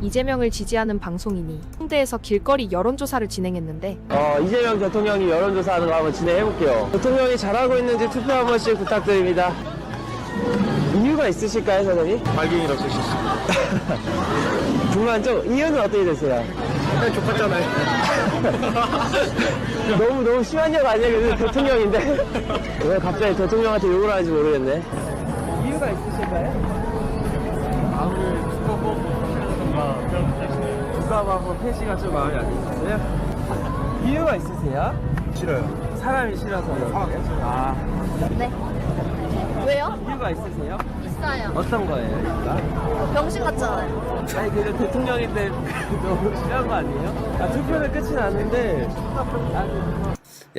이재명을 지지하는 방송이니 홍대에서 길거리 여론조사를 진행했는데 어, 이재명 대통령이 여론조사하는 거 한번 진행해볼게요. 대통령이 잘하고 있는지 투표 한 번씩 부탁드립니다. 이유가 있으실까요, 선생님? 발갱이라고 쓰셨습니다. 불만족? 이유는 어떻게 되세요? 그냥 족같잖아요. 너무, 너무 심한 역 아니에요? 대통령인데? 왜 갑자기 대통령한테 욕을 하는지 모르겠네. 이유가 있으실까요? 봐도 폐시가 좀 마음에 안 드시는데요? 이유가 있으세요? 싫어요. 사람이 싫어서요. 아, 네. 왜요? 이유가 있으세요? 있어요. 어떤 거예요, 이유가? 병신 같잖아요. 아니 그래도 대통령인데 너무 심한 거 아니에요? 아 투표는 끝이 났는데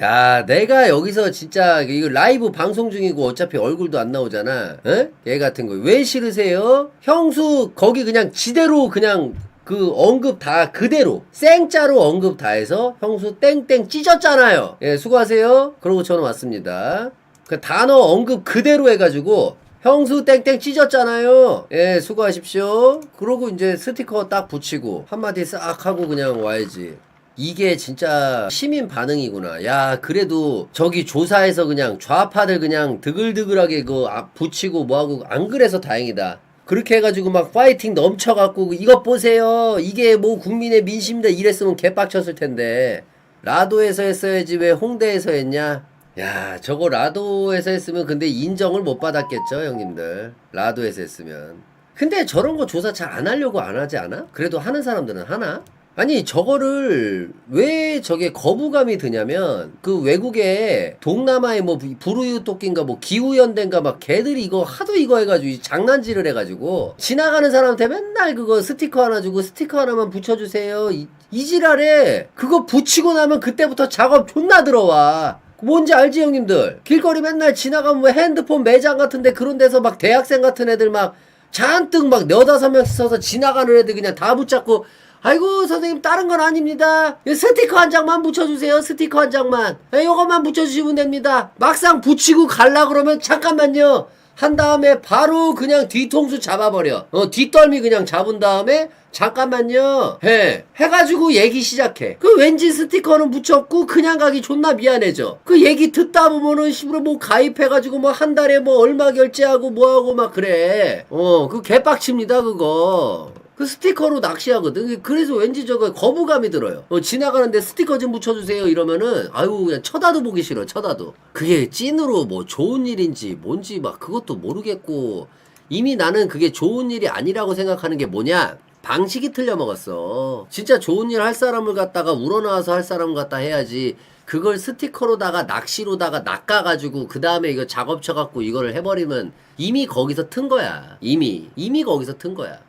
야, 내가 여기서 진짜 이거 라이브 방송 중이고 어차피 얼굴도 안 나오잖아. 에? 얘 같은 거. 왜 싫으세요? 형수 거기 그냥 지대로 그냥 그 언급 다 그대로 생짜로 언급 다 해서 형수 땡땡 찢었잖아요. 예, 수고하세요. 그러고 저는 왔습니다. 그 단어 언급 그대로 해가지고 형수 땡땡 찢었잖아요. 예, 수고하십시오. 그러고 이제 스티커 딱 붙이고 한마디 싹 하고 그냥 와야지. 이게 진짜 시민 반응이구나. 야, 그래도 저기 조사해서 그냥 좌파들 그냥 드글드글하게 그앞 붙이고 뭐하고 안 그래서 다행이다. 그렇게 해가지고 막 파이팅 넘쳐갖고 이것 보세요. 이게 뭐 국민의 민심이다 이랬으면 개빡쳤을 텐데. 라도에서 했어야지 왜 홍대에서 했냐? 야, 저거 라도에서 했으면 근데 인정을 못 받았겠죠, 형님들. 라도에서 했으면. 근데 저런 거 조사 잘 안 하려고 안 하지 않아? 그래도 하는 사람들은 하나? 아니 저거를 왜 저게 거부감이 드냐면 그 외국에 동남아의 뭐 부르유 토끼인가 뭐 기후연대인가 막 걔들이 이거 하도 이거 해가지고 이 장난질을 해가지고 지나가는 사람한테 맨날 그거 스티커 하나 주고 스티커 하나만 붙여주세요. 이, 이 지랄에 그거 붙이고 나면 그때부터 작업 존나 들어와. 뭔지 알지 형님들? 길거리 맨날 지나가면 뭐 핸드폰 매장 같은데 그런 데서 막 대학생 같은 애들 막 잔뜩 막 네다섯 명씩 서서 지나가는 애들 그냥 다 붙잡고 아이고 선생님 다른 건 아닙니다. 이 스티커 한 장만 붙여주세요 스티커 한 장만. 예, 요것만 붙여주시면 됩니다. 막상 붙이고 갈라 그러면 잠깐만요. 한 다음에 바로 그냥 뒤통수 잡아버려. 어 뒷덜미 그냥 잡은 다음에 잠깐만요. 해 해가지고 얘기 시작해. 그 왠지 스티커는 붙였고 그냥 가기 존나 미안해져. 그 얘기 듣다 보면은 씨부러 뭐 가입해가지고 뭐 한 달에 뭐 얼마 결제하고 뭐하고 막 그래. 어 그 개빡칩니다 그거 그 스티커로 낚시하거든. 그래서 왠지 저거 거부감이 들어요. 어, 지나가는데 스티커 좀 붙여주세요 이러면은 아유 그냥 쳐다도 보기 싫어. 쳐다도. 그게 찐으로 뭐 좋은 일인지 뭔지 막 그것도 모르겠고 이미 나는 그게 좋은 일이 아니라고 생각하는 게 뭐냐? 방식이 틀려 먹었어. 진짜 좋은 일 할 사람을 갖다가 우러나와서 할 사람을 갖다 해야지. 그걸 스티커로다가 낚시로다가 낚아가지고 그 다음에 이거 작업 쳐갖고 이거를 해버리면 이미 거기서 튼 거야. 이미 이미 거기서 튼 거야.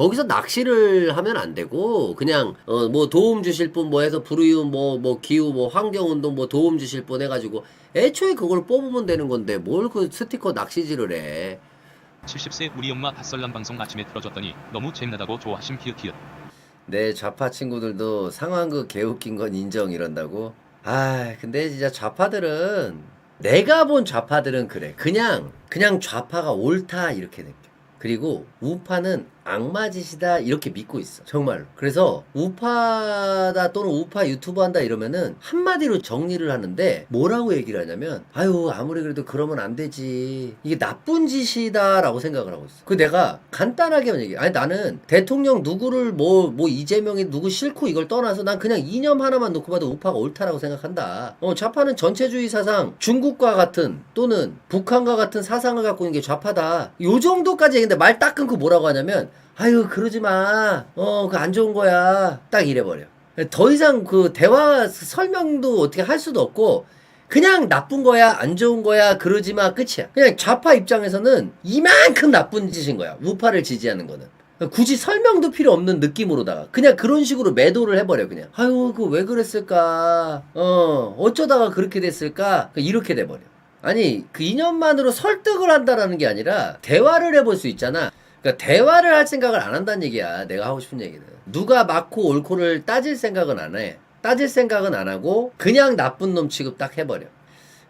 거기서 낚시를 하면 안 되고 그냥 어 뭐 도움 주실 분 뭐 해서 불우이웃 뭐뭐 기후 뭐 환경 운동 뭐 도움 주실 분 해가지고 애초에 그걸 뽑으면 되는 건데 뭘 그 스티커 낚시질을 해. 70세 우리 엄마 밭설람 방송 아침에 틀어줬더니 너무 재밌다고 좋아하심 히읗히읗 내 좌파 친구들도 상황극 개웃긴 건 인정 이런다고? 아, 근데 진짜 좌파들은 내가 본 좌파들은 그래. 그냥 그냥 좌파가 옳다 이렇게 느껴. 그리고 우파는 악마짓이다 이렇게 믿고 있어. 정말로. 그래서 우파다 또는 우파 유튜브 한다 이러면은 한마디로 정리를 하는데 뭐라고 얘기를 하냐면 아유 아무리 그래도 그러면 안 되지. 이게 나쁜 짓이다 라고 생각을 하고 있어. 그 내가 간단하게만 얘기해. 아니 나는 대통령 누구를 뭐뭐 이재명이 누구 싫고 이걸 떠나서 난 그냥 이념 하나만 놓고 봐도 우파가 옳다라고 생각한다. 어 좌파는 전체주의 사상 중국과 같은 또는 북한과 같은 사상을 갖고 있는 게 좌파다. 요 정도까지 근데 말 딱 끊고 뭐라고 하냐면 아유 그러지 마. 어 그 안 좋은 거야. 딱 이래버려. 더 이상 그 대화 설명도 어떻게 할 수도 없고 그냥 나쁜 거야 안 좋은 거야 그러지 마 끝이야. 그냥 좌파 입장에서는 이만큼 나쁜 짓인 거야. 우파를 지지하는 거는. 굳이 설명도 필요 없는 느낌으로다가 그냥 그런 식으로 매도를 해버려 그냥 아유 그 왜 그랬을까 어 어쩌다가 그렇게 됐을까 이렇게 돼버려 아니 그 인연만으로 설득을 한다라는 게 아니라 대화를 해볼 수 있잖아 그러니까 대화를 할 생각을 안 한다는 얘기야. 내가 하고 싶은 얘기는. 누가 맞고 옳고를 따질 생각은 안 해. 따질 생각은 안 하고 그냥 나쁜 놈 취급 딱 해버려.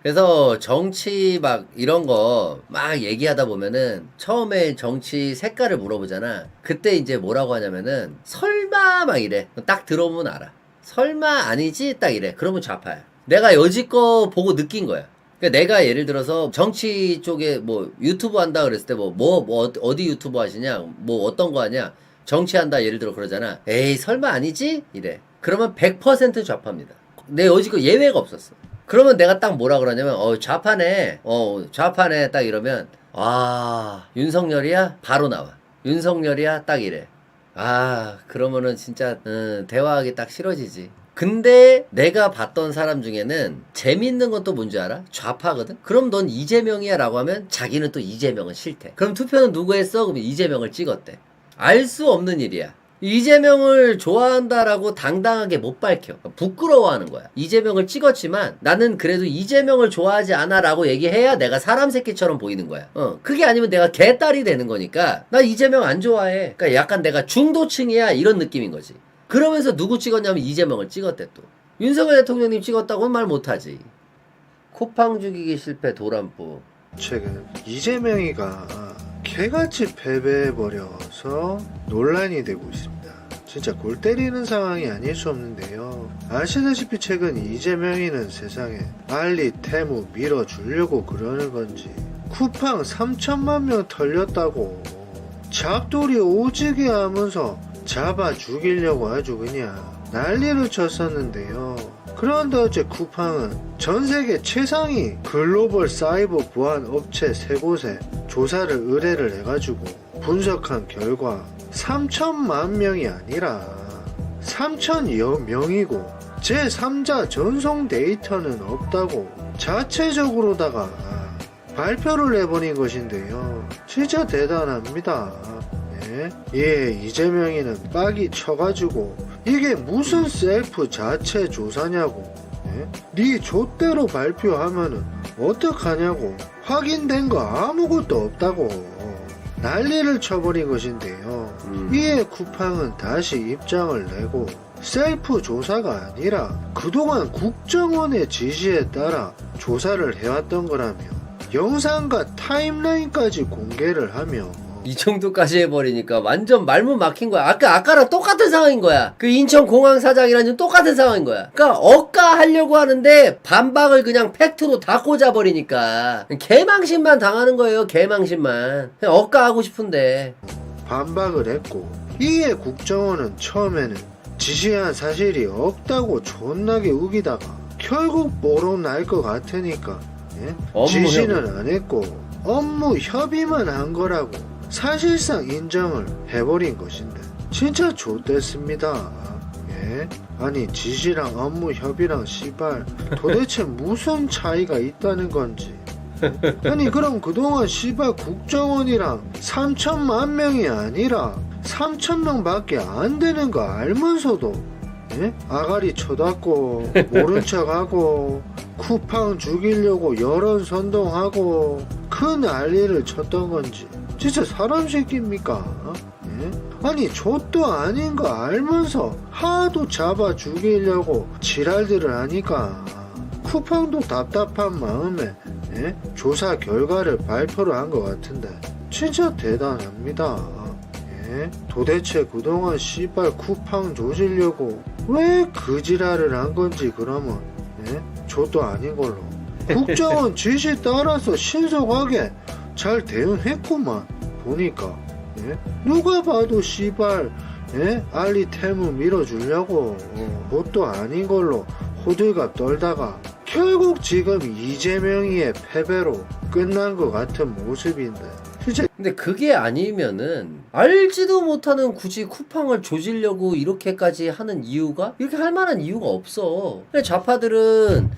그래서 정치 막 이런 거 막 얘기하다 보면은 처음에 정치 색깔을 물어보잖아. 그때 이제 뭐라고 하냐면은 설마 막 이래. 딱 들어보면 알아. 설마 아니지? 딱 이래. 그러면 좌파야. 내가 여지껏 보고 느낀 거야. 그러니까 내가 예를 들어서 정치 쪽에 뭐 유튜브 한다 그랬을 때 뭐 뭐 뭐 어디 유튜브 하시냐? 뭐 어떤 거 하냐? 정치한다 예를 들어 그러잖아. 에이 설마 아니지? 이래. 그러면 100% 좌파입니다. 내 여지껏 예외가 없었어. 그러면 내가 딱 뭐라 그러냐면 어 좌파네. 어 좌파네. 딱 이러면 아 윤석열이야? 바로 나와. 윤석열이야? 딱 이래. 아 그러면은 진짜 음, 대화하기 딱 싫어지지 근데 내가 봤던 사람 중에는 재밌는 건 또 뭔지 알아? 좌파거든? 그럼 넌 이재명이야 라고 하면 자기는 또 이재명은 싫대. 그럼 투표는 누구 했어? 그러면 이재명을 찍었대. 알 수 없는 일이야. 이재명을 좋아한다라고 당당하게 못 밝혀. 부끄러워하는 거야. 이재명을 찍었지만 나는 그래도 이재명을 좋아하지 않아 라고 얘기해야 내가 사람 새끼처럼 보이는 거야. 어. 그게 아니면 내가 개딸이 되는 거니까 나 이재명 안 좋아해. 그러니까 약간 내가 중도층이야 이런 느낌인 거지. 그러면서 누구 찍었냐면 이재명을 찍었대 또. 윤석열 대통령님 찍었다고는 말 못하지. 쿠팡 죽이기 실패 도란뿌. 최근 이재명이가 개같이 패배해버려서 논란이 되고 있습니다. 진짜 골 때리는 상황이 아닐 수 없는데요. 아시다시피 최근 이재명이는 세상에 알리 태무 밀어주려고 그러는 건지 쿠팡 3천만 명 털렸다고 잡돌이 오지게 하면서 잡아 죽이려고 아주 그냥 난리를 쳤었는데요. 그런데 어제 쿠팡은 전 세계 최상위 글로벌 사이버 보안 업체 세 곳에 조사를 의뢰를 해가지고 분석한 결과 3천만 명이 아니라 3천여 명이고 제3자 전송 데이터는 없다고 자체적으로다가 발표를 해버린 것인데요. 진짜 대단합니다. 예, 예, 이재명이는 빡이 쳐가지고 이게 무슨 셀프 자체 조사냐고. 예? 네 좆대로 발표하면은 어떡하냐고. 확인된 거 아무것도 없다고. 난리를 쳐버린 것인데요. 음. 이에 쿠팡은 다시 입장을 내고 셀프 조사가 아니라 그동안 국정원의 지시에 따라 조사를 해왔던 거라며 영상과 타임라인까지 공개를 하며 이 정도까지 해버리니까 완전 말문 막힌 거야. 아까, 아까랑 똑같은 상황인 거야. 그 인천 공항 사장이랑 지금 똑같은 상황인 거야. 그니까, 억까 하려고 하는데, 반박을 그냥 팩트로 다 꽂아버리니까, 개망신만 당하는 거예요, 개망신만. 그냥 억까 하고 싶은데. 반박을 했고 이에 국정원은 처음에는 지시한 사실이 없다고 존나게 우기다가 결국 뽀록 날것 같으니까 예? 지시는 안 했고 업무 협의만 한 거라고 사실상 인정을 해버린 것인데 진짜 좋댔습니다 예? 아니 지시랑 업무 협의랑 씨발 도대체 무슨 차이가 있다는 건지 아니 그럼 그동안 씨발 국정원이랑 3천만 명이 아니라 3천 명밖에 안 되는 거 알면서도 예? 아가리 쳐닫고 모른 척하고 쿠팡 죽이려고 여론 선동하고 그 난리를 쳤던 건지 진짜 사람 새끼입니까? 예? 아니 좆도 아닌 거 알면서 하도 잡아 죽이려고 지랄들을 하니까 쿠팡도 답답한 마음에 예? 조사 결과를 발표를 한 것 같은데 진짜 대단합니다. 예? 도대체 그동안 씨발 쿠팡 조지려고 왜 그 지랄을 한 건지 그러면 예? 저도 아닌 걸로 국정원 지시 따라서 신속하게 잘 대응했구만 보니까 예? 누가 봐도 씨발 예? 알리 태무 밀어주려고 어, 그것도 아닌 걸로 호들갑 떨다가 결국 지금 이재명이의 패배로 끝난 것 같은 모습인데 근데 그게 아니면은, 알지도 못하는 굳이 쿠팡을 조지려고 이렇게까지 하는 이유가? 이렇게 할 만한 이유가 없어. 근데 좌파들은,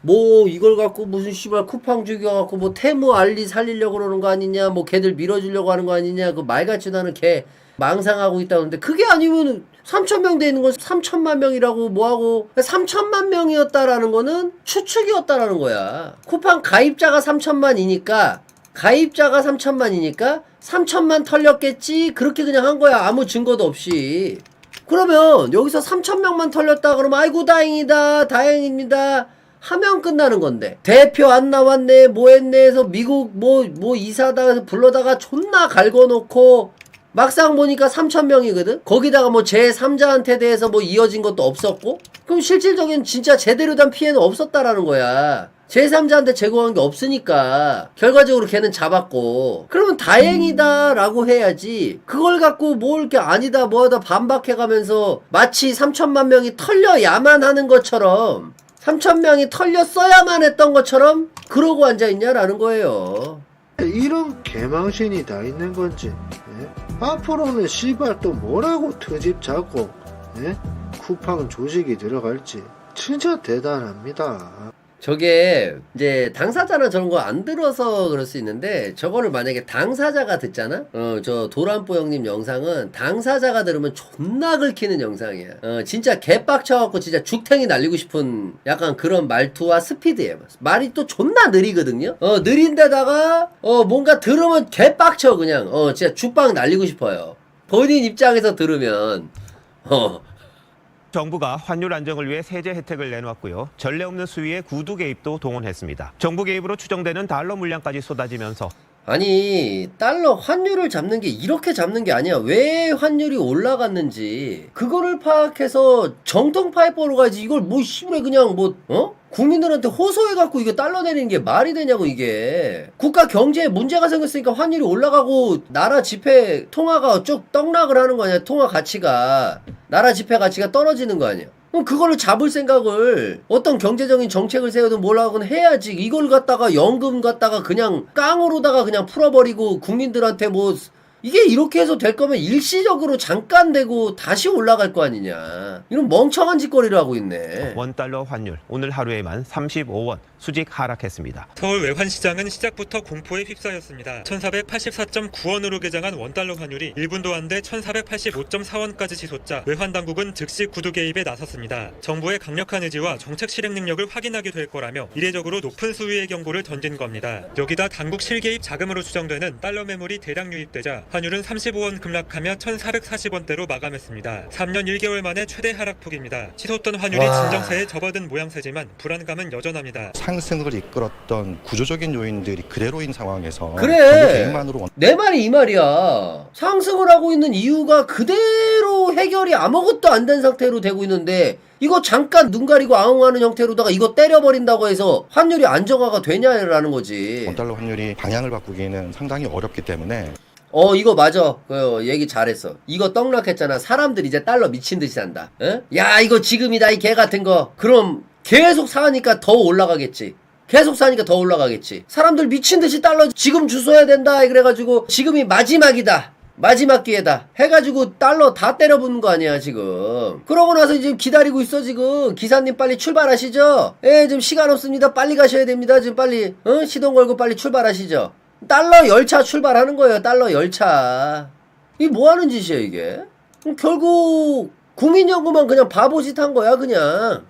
뭐 이걸 갖고 무슨 씨발 쿠팡 죽여 갖고 뭐 테무 알리 살리려고 그러는 거 아니냐 뭐 걔들 밀어주려고 하는 거 아니냐 그 말 같지도 않은 개 망상하고 있다는데 그게 아니면 3천 명 돼 있는 건 3천만 명이라고 뭐하고 3천만 명이었다라는 거는 추측이었다라는 거야. 쿠팡 가입자가 3천만이니까 가입자가 3천만이니까 3천만 털렸겠지? 그렇게 그냥 한 거야. 아무 증거도 없이. 그러면 여기서 3천 명만 털렸다 그러면 아이고 다행이다. 다행입니다 하면 끝나는 건데. 대표 안 나왔네 뭐 했네 해서 미국 뭐뭐 이사다 불러다가 존나 갈궈놓고 막상 보니까 3천 명이거든? 거기다가 뭐 제3자한테 대해서 뭐 이어진 것도 없었고? 그럼 실질적인 진짜 제대로 된 피해는 없었다라는 거야. 제3자한테 제공한 게 없으니까 결과적으로 걔는 잡았고. 그러면 다행이다 라고 해야지. 그걸 갖고 뭐 이렇게 아니다 뭐하다 반박해가면서 마치 3천만 명이 털려야만 하는 것처럼 3천 명이 털렸어야만 했던 것처럼 그러고 앉아있냐라는 거예요 이런 개망신이 다 있는 건지 예? 앞으로는 씨발 또 뭐라고 트집 잡고 예? 쿠팡 조직이 들어갈지 진짜 대단합니다. 저게 이제 당사자나 저런 거 안 들어서 그럴 수 있는데 저거를 만약에 당사자가 듣잖아? 어 저 도란뽀 형님 영상은 당사자가 들으면 존나 긁히는 영상이야. 어 진짜 개빡쳐갖고 진짜 죽탱이 날리고 싶은 약간 그런 말투와 스피드예요 말이 또 존나 느리거든요? 어 느린데다가 어 뭔가 들으면 개빡쳐 그냥. 어 진짜 죽방 날리고 싶어요. 본인 입장에서 들으면. 어 정부가 환율 안정을 위해 세제 혜택을 내놓았고요. 전례 없는 수위의 구두 개입도 동원했습니다. 정부 개입으로 추정되는 달러 물량까지 쏟아지면서 아니 달러 환율을 잡는 게 이렇게 잡는 게 아니야 왜 환율이 올라갔는지 그거를 파악해서 정통 파이퍼로 가야지 이걸 뭐 씨부레 그냥 뭐 어? 국민들한테 호소해갖고 이게 달러 내리는 게 말이 되냐고 이게. 국가 경제에 문제가 생겼으니까 환율이 올라가고 나라 지폐 통화가 쭉 떡락을 하는 거 아니야 통화 가치가. 나라 지폐 가치가 떨어지는 거 아니야. 그럼 그거를 잡을 생각을 어떤 경제적인 정책을 세우든 뭘 하건 해야지. 이걸 갖다가 연금 갖다가 그냥 깡으로다가 그냥 풀어버리고 국민들한테 뭐 이게 이렇게 해서 될 거면 일시적으로 잠깐 되고 다시 올라갈 거 아니냐. 이런 멍청한 짓거리를 하고 있네. 원달러 환율. 오늘 하루에만 35원 수직 하락했습니다. 서울 외환시장은 시작부터 공포에 휩싸였습니다. 1484.9원으로 개장한 원달러 환율이 1분도 안 돼 1485.4원까지 치솟자 외환당국은 즉시 구두 개입에 나섰습니다. 정부의 강력한 의지와 정책 실행 능력을 확인하게 될 거라며 이례적으로 높은 수위의 경고를 던진 겁니다. 여기다 당국 실개입 자금으로 추정되는 달러 매물이 대량 유입되자 환율은 35원 급락하며 1440원대로 마감했습니다. 3년 1개월 만에 최대 하락폭입니다. 치솟던 환율이 와. 진정세에 접어든 모양새지만 불안감은 여전합니다. 상승을 이끌었던 구조적인 요인들이 그대로인 상황에서 그래. 정부 개입만으로 내 말이 이 말이야. 상승을 하고 있는 이유가 그대로 해결이 아무것도 안 된 상태로 되고 있는데 이거 잠깐 눈 가리고 아웅하는 형태로다가 이거 때려버린다고 해서 환율이 안정화가 되냐라는 거지. 원달러 환율이 방향을 바꾸기는 상당히 어렵기 때문에. 어 이거 맞아. 그 얘기 잘했어. 이거 떡락했잖아. 사람들 이제 달러 미친 듯이 산다. 에? 야 이거 지금이다. 이 개 같은 거. 그럼 계속 사니까 더 올라가겠지. 계속 사니까 더 올라가겠지. 사람들 미친 듯이 달러 지금 주소해야 된다. 그래가지고 지금이 마지막이다. 마지막 기회다. 해가지고 달러 다 때려붓는 거 아니야 지금. 그러고 나서 지금 기다리고 있어 지금. 기사님 빨리 출발하시죠. 예 지금 시간 없습니다. 빨리 가셔야 됩니다. 지금 빨리 어? 시동 걸고 빨리 출발하시죠. 달러 열차 출발하는 거예요 달러 열차. 이뭐 하는 짓이야 이게? 결국 국민연금만 그냥 바보짓 한 거야 그냥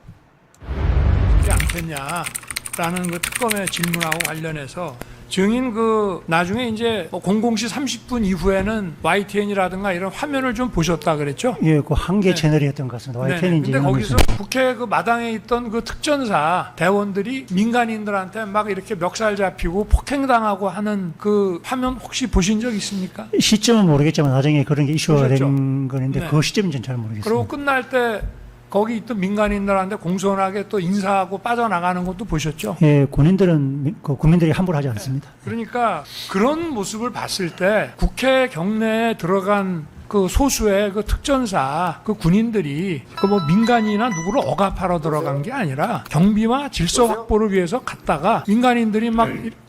않겠냐라는 그 특검의 질문하고 관련해서 증인 그 나중에 이제 뭐 00시 30분 이후에는 YTN이라든가 이런 화면을 좀 보셨다 그랬죠? 예, 그 한개 네. 채널이었던 것 같습니다. 이제 근데 거기서 국회 그 마당에 있던 그 특전사 대원들이 민간인들한테 막 이렇게 멱살 잡히고 폭행당하고 하는 그 화면 혹시 보신 적 있습니까? 시점은 모르겠지만 나중에 그런 게 이슈가 보셨죠? 된 거는데 네. 그 시점은 전잘 모르겠습니다. 그리고 끝날 때 거기 있던 민간인들한테 공손하게 또 인사하고 빠져나가는 것도 보셨죠? 예, 군인들은 미- 그 국민들이 함부로 하지 않습니다. 그러니까 그런 모습을 봤을 때 국회 경내에 들어간 그 소수의 그 특전사 그 군인들이 그 뭐 민간이나 누구를 억압하러 들어간 게 아니라 경비와 질서 확보를 위해서 갔다가 민간인들이 막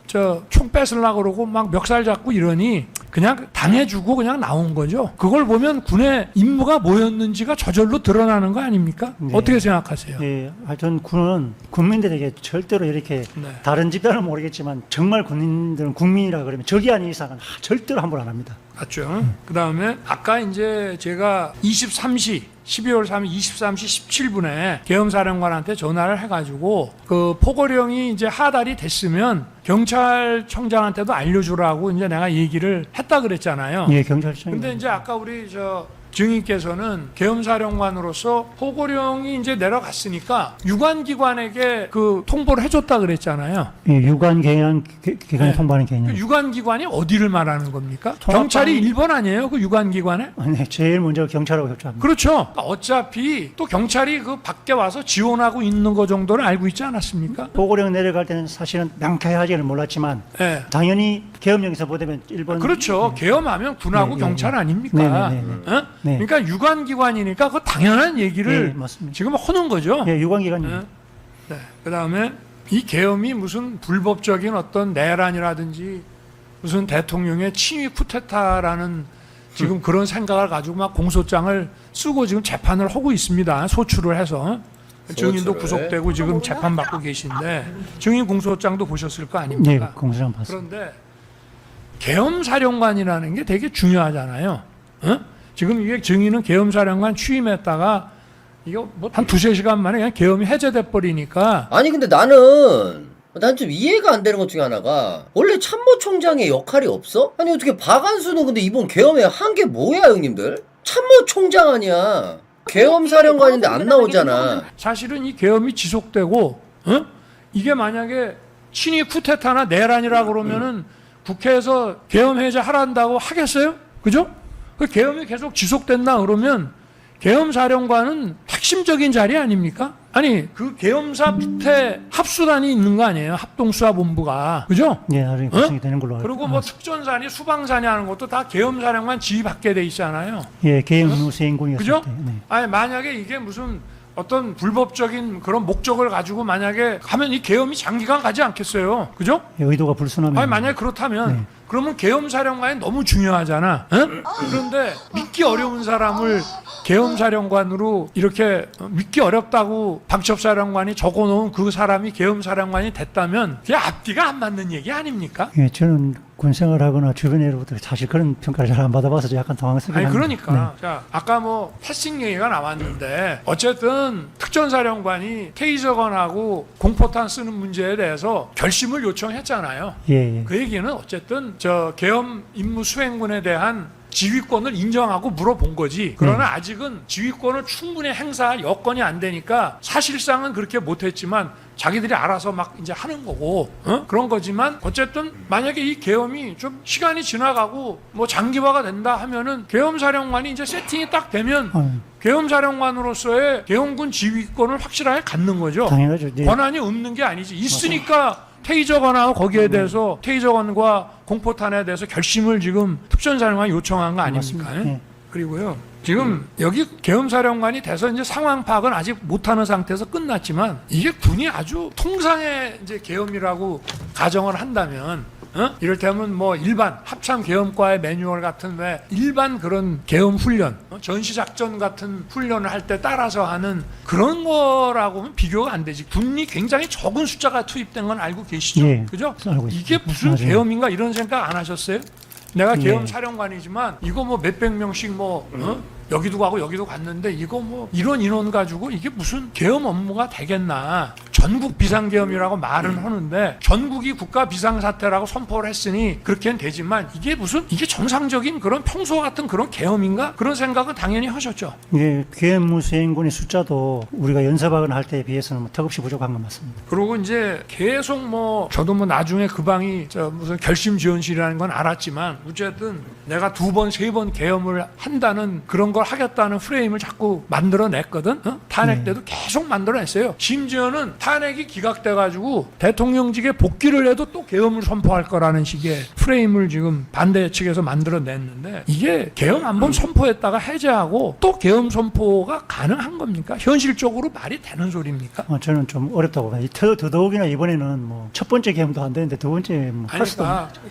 저총 뺏으려고 그러고 막 멱살 잡고 이러니 그냥 당해주고 그냥 나온 거죠. 그걸 보면 군의 임무가 뭐였는지가 저절로 드러나는 거 아닙니까? 네. 어떻게 생각하세요? 예, 하여튼 군은 국민들에게 절대로 이렇게 네. 다른 집단은 모르겠지만 정말 군인들은 국민이라 그러면 적이 아닌 이상은 하- 절대로 함부로 안 합니다. 맞죠. 그 다음에 아까 이제 제가 23시 12월 3일 23시 17분에 계엄사령관한테 전화를 해가지고 그 포고령이 이제 하달이 됐으면 경찰청장한테도 알려주라고 이제 내가 얘기를 했다 그랬잖아요. 예, 경찰청. 근데 이제 아까 우리 저 증인께서는 계엄사령관으로서 포고령이 이제 내려갔으니까 유관기관에게 그 통보를 해줬다 그랬잖아요. 예, 유관 개연 기관에 네. 통보하는 개념. 그 유관기관이 어디를 말하는 겁니까? 통합당- 경찰이 1번 아니에요? 그 유관기관에? 네, 제일 먼저 경찰하고 협조합니다. 그렇죠. 어차피 또 경찰이 그 밖에 와서 지원하고 있는 거 정도는 알고 있지 않았습니까? 보고령 내려갈 때는 사실은 명쾌하지는 몰랐지만 예. 당연히 계엄령에서 보되면 일본 그렇죠. 계엄하면 군하고 네, 네, 경찰 네. 아닙니까? 네, 네, 네, 어? 네. 그러니까 유관기관이니까 그 당연한 얘기를 네, 맞습니다. 지금 하는 거죠. 예, 유관기관이 네. 네. 그 다음에 이 계엄이 무슨 불법적인 어떤 내란이라든지 무슨 대통령의 친위 쿠데타라는 지금 그런 생각을 가지고 막 공소장을 쓰고 지금 재판을 하고 있습니다. 소추를 해서 증인도. 구속되고 지금 재판 받고 계신데 증인 공소장도 보셨을 거 네, 아닙니까? 공소장 봤습니다. 그런데 계엄사령관이라는 게 되게 중요하잖아요. 어? 지금 이게 증인은 계엄사령관 취임했다가 이거 뭐 한 두세 시간 만에 그냥 계엄이 해제돼 버리니까 아니 근데 나는 난 좀 이해가 안 되는 것 중에 하나가 원래 참모총장의 역할이 없어? 아니 어떻게 박안수는 근데 이번 계엄에 한 게 뭐야 형님들? 참모총장 아니야 계엄사령관인데 안 나오잖아 사실은 이 계엄이 지속되고 어? 이게 만약에 친위 쿠데타나 내란이라 그러면은 국회에서 계엄 해제 하란다고 하겠어요? 그죠? 그 계엄이 계속 지속된다 그러면 계엄 사령관은 핵심적인 자리 아닙니까? 아니 그 계엄사 밑에 합수단이 있는 거 아니에요? 합동수사본부가 그죠? 예, 나중에 구성이 되는 걸로 알고 그리고 뭐 특전사니 수방사니 하는 것도 다 계엄 사령관 지휘받게 돼 있잖아요. 예, 계엄 의무 수행군이었을 그죠? 때. 네. 아니 만약에 이게 무슨 어떤 불법적인 그런 목적을 가지고 만약에 가면 이 계엄이 장기간 가지 않겠어요. 그죠? 예, 의도가 불순하면 아니 만약에 그렇다면 네. 그러면 계엄 사령관이 너무 중요하잖아. 응? 그런데 믿기 어려운 사람을 계엄 사령관으로 이렇게 믿기 어렵다고 방첩 사령관이 적어놓은 그 사람이 계엄 사령관이 됐다면 그게 앞뒤가 안 맞는 얘기 아닙니까? 예, 저는 군 생활 하거나 주변으로부터 사실 그런 평가를 잘 안 받아봐서 약간 당황스럽긴 아니 합니다. 그러니까 자 아까 뭐 패싱 얘기가 나왔는데 어쨌든 특전사령관이 테이저건하고 공포탄 쓰는 문제에 대해서 결심을 요청했잖아요. 네. 예, 예. 그 얘기는 어쨌든 저 계엄 임무 수행군에 대한 지휘권을 인정하고 물어본 거지. 그러나 아직은 지휘권을 충분히 행사할 여건이 안 되니까 사실상은 그렇게 못했지만 자기들이 알아서 막 이제 하는 거고 어? 그런 거지만 어쨌든 만약에 이 계엄이 좀 시간이 지나가고 뭐 장기화가 된다 하면은 계엄 사령관이 이제 세팅이 딱 되면 어, 계엄 사령관으로서의 계엄군 지휘권을 확실하게 갖는 거죠. 당연하죠. 예. 권한이 없는 게 아니지. 있으니까 테이저건하고 거기에 대해서 테이저건과 공포탄에 대해서 결심을 지금 특전사령관이 요청한 거 아닙니까? 예. 그리고요. 지금 여기 계엄사령관이 돼서 이제 상황 파악은 아직 못하는 상태에서 끝났지만 이게 군이 아주 통상의 이제 계엄이라고 가정을 한다면 어? 이를테면 뭐 일반 합참 계엄과의 매뉴얼 같은 왜 일반 그런 계엄 훈련, 어? 전시 작전 같은 훈련을 할 때 따라서 하는 그런 거라고는 비교가 안 되지. 군이 굉장히 적은 숫자가 투입된 건 알고 계시죠? 예, 그죠? 알고 이게. 무슨 맞아요. 계엄인가 이런 생각 안 하셨어요? 내가 예. 계엄 사령관이지만 이거 뭐 몇백 명씩 뭐 어? 여기도 가고 여기도 갔는데 이거 뭐 이런 인원 가지고 이게 무슨 계엄 업무가 되겠나. 전국 비상계엄이라고 말은 하는데 전국이 국가 비상사태라고 선포를 했으니 그렇게는 되지만 이게 무슨 이게 정상적인 그런 평소 같은 그런 계엄인가? 그런 생각은 당연히 하셨죠. 이게 계엄무 수행군의 숫자도 우리가 연습하거나 할 때에 비해서는 뭐 턱없이 부족한 건 맞습니다. 그리고 이제 계속 뭐 저도 뭐 나중에 그 방이 저 무슨 결심 지원실이라는 건 알았지만 어쨌든 내가 두 번 세 번 계엄을 한다는 그런 걸 하겠다는 프레임을 자꾸 만들어냈거든. 어? 탄핵 때도 계속 만들어냈어요. 심지어는 탄핵이 기각돼 가지고 대통령직에 복귀를 해도 또 계엄을 선포할 거라는 식의 프레임을 지금 반대 측에서 만들어냈는데 이게 계엄 한번 선포했다가 해제하고 또 계엄 선포가 가능한 겁니까? 현실적으로 말이 되는 소리입니까? 어, 저는 좀 어렵다고 봐요. 더, 더더욱이나 이번에는 뭐 첫 번째 계엄도 안 되는데 두 번째 뭐할 수도 없는, 그러니까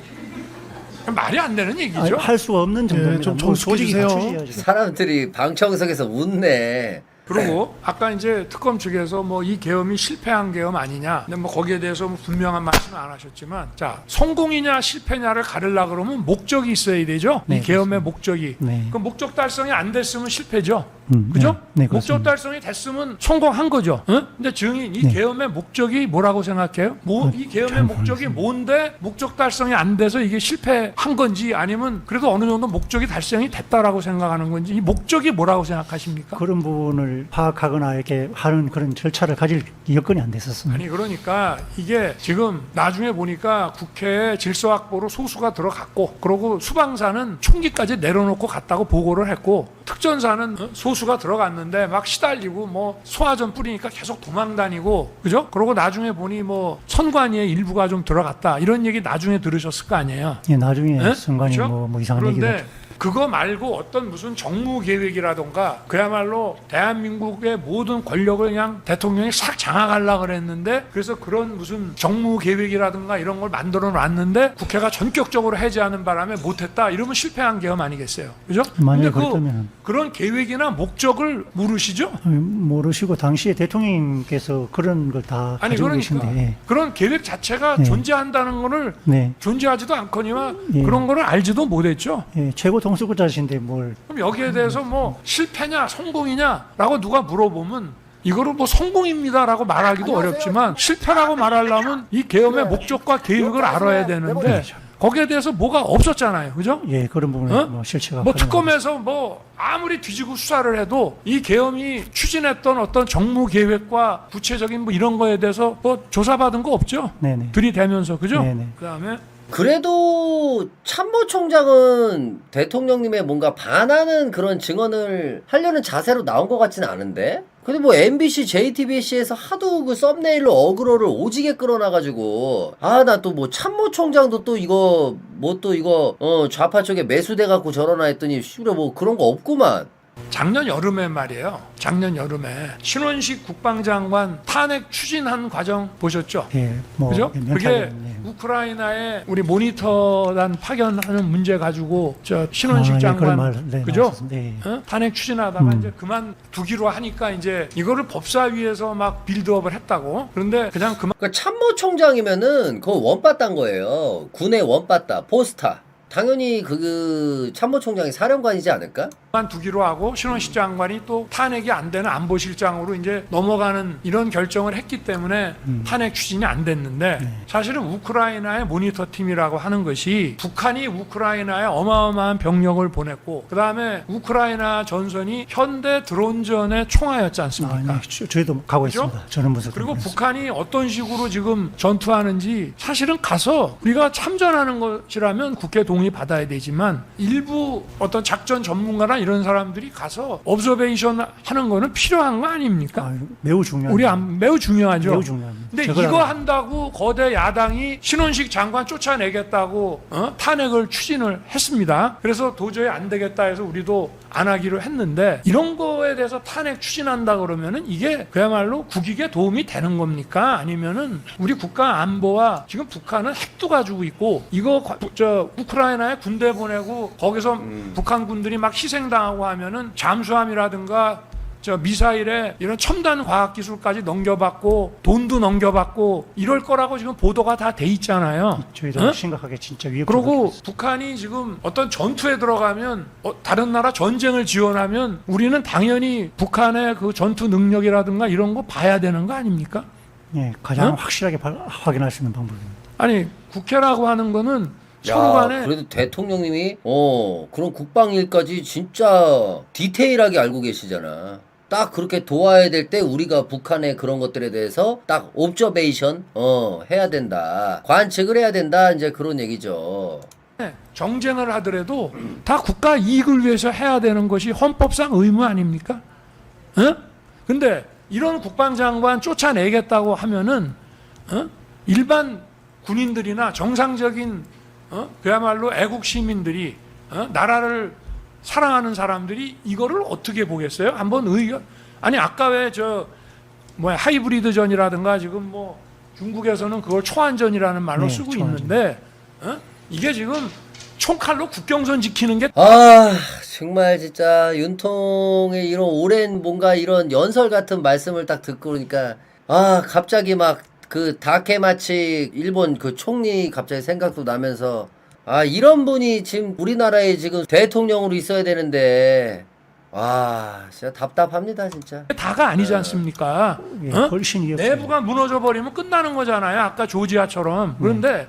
말이 안 되는 얘기죠. 아니, 할 수가 없는 정도입니다. 좀뭐 정숙해 조직이 주세요. 갖추셔야죠. 사람들이 방청석에서 웃네 그리고 아까 이제 특검 측에서 뭐 이 계엄이 실패한 계엄 아니냐. 근데 뭐 거기에 대해서 뭐 분명한 말씀은 안 하셨지만 자 성공이냐 실패냐를 가르려 그러면 목적이 있어야 되죠. 네, 이 계엄의 목적이. 네. 그 목적 달성이 안 됐으면 실패죠. 음, 그죠? 네, 네, 목적 그렇습니다. 달성이 됐으면 성공한 거죠. 어? 근데 증인 이 네. 계엄의 목적이 뭐라고 생각해요? 뭐, 이 계엄의 잘 목적이 뭔데 목적 달성이 안 돼서 이게 실패한 건지 아니면 그래도 어느 정도 목적이 달성이 됐다라고 생각하는 건지 이 목적이 뭐라고 생각하십니까? 그런 부분을 파악하거나 이렇게 하는 그런 절차를 가질 여건이 안 됐었습니다. 아니 그러니까 이게 지금 나중에 보니까 국회에 질서 확보로 소수가 들어갔고 그러고 수방사는 총기까지 내려놓고 갔다고 보고를 했고 특전사는 어? 소수가 들어갔는데 막 시달리고 뭐 소화전 뿌리니까 계속 도망다니고 그죠? 그러고 나중에 보니 뭐 선관위의 일부가 좀 들어갔다 이런 얘기 나중에 들으셨을 거 아니에요. 예, 나중에 예? 선관위 그렇죠? 뭐, 뭐 이상한 얘기가 그런데 그거 말고 어떤 무슨 정무 계획이라던가 그야말로 대한민국의 모든 권력을 그냥 대통령이 싹 장악하려고 그랬는데 그래서 그런 무슨 정무 계획이라든가 이런 걸 만들어 놨는데 국회가 전격적으로 해제하는 바람에 못했다 이러면 실패한 계엄 아니겠어요 그죠? 만약에 근데 그, 그랬다면 그런 계획이나 목적을 모르시죠? 모르시고 당시에 대통령님께서 그런 걸 다 아니 그러니까 계신데 예. 그런 계획 자체가 네. 존재한다는 거를 네. 존재하지도 않거니와 예. 그런 거를 알지도 못했죠 예, 최고 통수권자신데 뭘 그럼 여기에 대해서 뭐 실패냐 성공이냐라고 누가 물어보면 이거를 뭐 성공입니다라고 말하기도 어렵지만 실패라고 말하려면 이 계엄의 목적과 계획을 알아야 되는데 거기에 대해서 뭐가 없었잖아요, 그죠? 예, 그런 부분에 어? 뭐 실체가 뭐. 특검에서 뭐 아무리 뒤지고 수사를 해도 이 계엄이 추진했던 어떤 정무 계획과 구체적인 뭐 이런 거에 대해서 뭐 조사받은 거 없죠? 네네. 들이대면서 그죠? 네네. 그다음에 그래도 참모총장은 대통령님의 뭔가 반하는 그런 증언을 하려는 자세로 나온 것 같지는 않은데? 근데 뭐 MBC, JTBC에서 하도 그 썸네일로 어그로를 오지게 끌어놔가지고 아 나 또 뭐 참모총장도 또 이거 뭐 또 이거 어 좌파 쪽에 매수돼 갖고 저러나 했더니 씨발 뭐 그런 거 없구만. 작년 여름에 말이에요. 작년 여름에 신원식 국방장관 탄핵 추진한 과정 보셨죠? 예, 뭐 그죠? 면탈, 그게 예. 우크라이나에 우리 모니터단 파견하는 문제 가지고 저 신원식 아, 예, 장관 그런 말, 네, 그죠? 나왔었습니다. 예. 어? 탄핵 추진하다가 음. 이제 그만 두기로 하니까 이제 이거를 법사위에서 막 빌드업을 했다고. 그런데 그냥 그만 그러니까 참모총장이면은 그거 원빠 딴 거예요. 군의 원빠 따 포스타. 당연히 그 참모총장이 사령관이지 않을까? 두기로 하고 신원식 장관이 또 탄핵이 안 되는 안보실장으로 이제 넘어가는 이런 결정을 했기 때문에 음. 탄핵 추진이 안 됐는데 네. 사실은 우크라이나의 모니터 팀이라고 하는 것이 북한이 우크라이나에 어마어마한 병력을 보냈고 그 다음에 우크라이나 전선이 현대 드론전의 총하였지 않습니까? 아, 예, 저- 저희도 가고 그죠? 있습니다. 저는 무슨 그리고 북한이 어떤 식으로 지금 전투하는지 사실은 가서 우리가 참전하는 것이라면 국회 동의 받아야 되지만 일부 어떤 작전 전문가나 이런 사람들이 가서 observation 하는 거는 필요한 거 아닙니까? 아, 매우 중요한 우리 안, 매우 중요하죠. 매우 중요합니다. 근데 이거 안- 한다고 거대 야당이 신원식 장관 쫓아내겠다고 어? 탄핵을 추진을 했습니다. 그래서 도저히 안 되겠다 해서 우리도 안 하기로 했는데 이런 거에 대해서 탄핵 추진한다 그러면은 이게 그야말로 국익에 도움이 되는 겁니까? 아니면은 우리 국가 안보와 지금 북한은 핵도 가지고 있고 이거 과- 저 우크라이나에 군대 보내고 거기서 북한 군들이 막 희생당하고 하면은 잠수함이라든가 저 미사일에 이런 첨단 과학 기술까지 넘겨받고 돈도 넘겨받고 이럴 거라고 지금 보도가 다 돼 있잖아요. 저희도 어? 심각하게 진짜 위협. 그리고 북한이 지금 어떤 전투에 들어가면 어, 다른 나라 전쟁을 지원하면 우리는 당연히 북한의 그 전투 능력이라든가 이런 거 봐야 되는 거 아닙니까? 예, 가장 어? 확실하게 바- 확인할 수 있는 방법입니다. 아니 국회라고 하는 거는 서로 야, 간에 그래도 대통령님이 어 그런 국방 일까지 진짜 디테일하게 알고 계시잖아. 딱 그렇게 도와야 될 때 우리가 북한의 그런 것들에 대해서 딱 옵저베이션 어 해야 된다. 관측을 해야 된다. 이제 그런 얘기죠. 정쟁을 하더라도 다 국가 이익을 위해서 해야 되는 것이 헌법상 의무 아닙니까? 어? 근데 이런 국방장관 쫓아내겠다고 하면은 어? 일반 군인들이나 정상적인 어? 그야말로 애국 시민들이 어? 나라를 사랑하는 사람들이 이거를 어떻게 보겠어요? 한번 의견 아니 아까 왜 저 뭐야 하이브리드 전이라든가 지금 뭐 중국에서는 그걸 초안전이라는 말로 네, 쓰고 초안전. 있는데 어? 이게 지금 총칼로 국경선 지키는 게 아 정말 진짜 윤통의 이런 오랜 뭔가 이런 연설 같은 말씀을 딱 듣고 그러니까 아 갑자기 막 그 다케마치 일본 그 총리 갑자기 생각도 나면서 아 이런 분이 지금 우리나라에 지금 대통령으로 있어야 되는데 아, 진짜 답답합니다, 진짜. 다가 아니지 않습니까? 예, 어? 훨씬 위협적이에요. 내부가 무너져 버리면 끝나는 거잖아요. 아까 조지아처럼. 그런데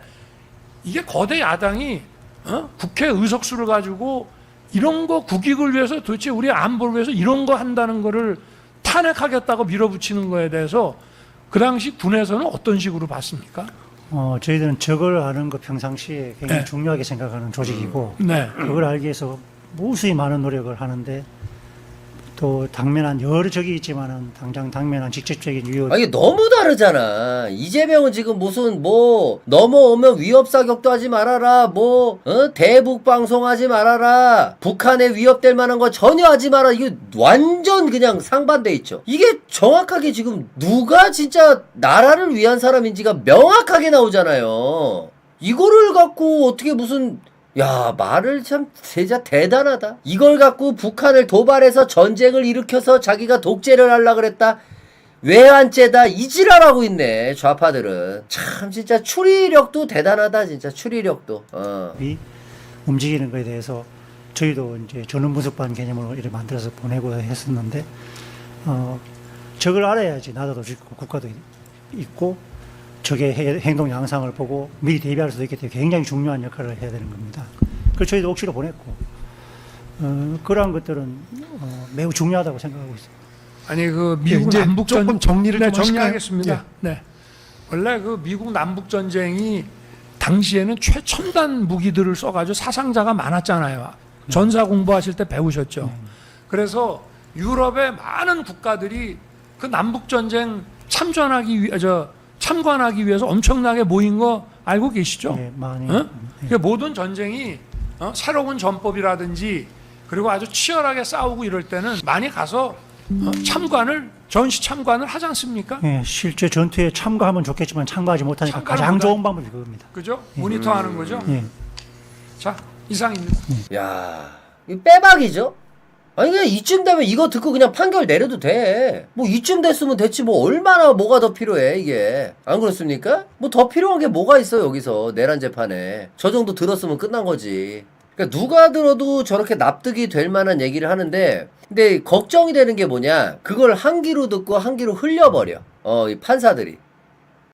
이게 거대 야당이 어? 국회 의석수를 가지고 이런 거 국익을 위해서 도대체 우리 안보를 위해서 이런 거 한다는 거를 탄핵하겠다고 밀어붙이는 거에 대해서 그 당시 군에서는 어떤 식으로 봤습니까? 어, 저희들은 저걸 아는 거 평상시에 굉장히 네. 중요하게 생각하는 조직이고 네. 그걸 알기 위해서 무수히 많은 노력을 하는데 또 당면한 여러 적이 있지만은 당장 당면한 직접적인 위협 아, 이게 너무 다르잖아. 이재명은 지금 무슨 뭐 넘어오면 위협 사격도 하지 말아라. 뭐 어? 대북 방송하지 말아라. 북한에 위협될 만한 거 전혀 하지 마라. 이거 완전 그냥 상반돼 있죠. 이게 정확하게 지금 누가 진짜 나라를 위한 사람인지가 명확하게 나오잖아요. 이거를 갖고 어떻게 무슨 야 말을 참 진짜 대단하다. 이걸 갖고 북한을 도발해서 전쟁을 일으켜서 자기가 독재를 하려 그랬다. 외환죄다 이지랄하고 있네 좌파들은 참 진짜 추리력도 대단하다 진짜 추리력도 어. 이 움직이는 거에 대해서 저희도 이제 전원 분석반 개념으로 이렇게 만들어서 보내고 했었는데 어 적을 알아야지 나라도 짓고 국가도 있고 적의 해- 행동 양상을 보고 미리 대비할 수도 있기 때문에 굉장히 중요한 역할을 해야 되는 겁니다. 그래서 저희도 억지로 보냈고 어, 그러한 것들은 어, 매우 중요하다고 생각하고 있습니다. 아니 그 미국 예, 이제 남북 전 조금 정리를 네? 정리하겠습니다. 예. 네. 원래 그 미국 남북 전쟁이 당시에는 최첨단 무기들을 써가지고 사상자가 많았잖아요. 전사 공부하실 때 배우셨죠. 그래서 유럽의 많은 국가들이 그 남북 전쟁 참전하기 위해 저 참관하기 위해서 엄청나게 모인 거 알고 계시죠? 예, 많이 어? 그러니까 모든 전쟁이 어? 새로운 전법이라든지 그리고 아주 치열하게 싸우고 이럴 때는 많이 가서 어? 참관을 전시 참관을 하지 않습니까? 예, 실제 전투에 참가하면 좋겠지만 참가하지 못하니까 참가를 가장 못하- 좋은 방법이 그겁니다. 그죠? 모니터하는 거죠. 예. 자 이상입니다. 야, 이 빼박이죠? 아니 그냥 이쯤 되면 이거 듣고 그냥 판결 내려도 돼. 뭐 이쯤 됐으면 됐지 뭐 얼마나 뭐가 더 필요해 이게. 안 그렇습니까? 뭐 더 필요한 게 뭐가 있어 여기서 내란 재판에. 저 정도 들었으면 끝난 거지. 그러니까 누가 들어도 저렇게 납득이 될 만한 얘기를 하는데 근데 걱정이 되는 게 뭐냐? 그걸 한 귀로 듣고 한 귀로 흘려버려. 어, 이 판사들이.